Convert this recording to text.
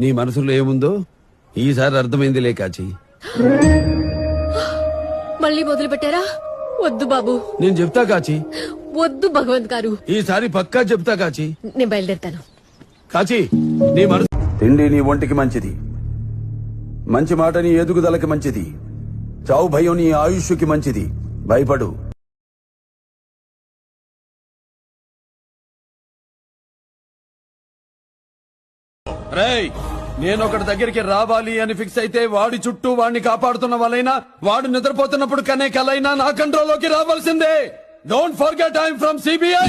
నీ మనసులో ఏముందో ఈసారి అర్థమైందిలే కాచి. మళ్ళీ మొదలు పెట్టారా వద్దు బాబు. నేను చెప్తా కాచి. వద్దు భగవంత్ గారు. ఈసారి పక్కా చెప్తా కాచి. నేను బయలుదేరుతాను. కాచి నీ మనసు తిండి నీ ఒంటికి మంచిది. మంచి మాట నీ ఎదుగుదలకి మంచిది. చావు భయం నీ ఆయుష్కి మంచిది. భయపడు. రేయ్ నేను ఒకటి దగ్గరికి రావాలి అని ఫిక్స్ అయితే వాడి చుట్టూ వాడిని కాపాడుతున్న వాళ్ళైనా వాడు నిద్రపోతున్నప్పుడు కనే కలైనా నా కంట్రోల్లోకి రావాల్సిందే. Don't forget I'm from CBI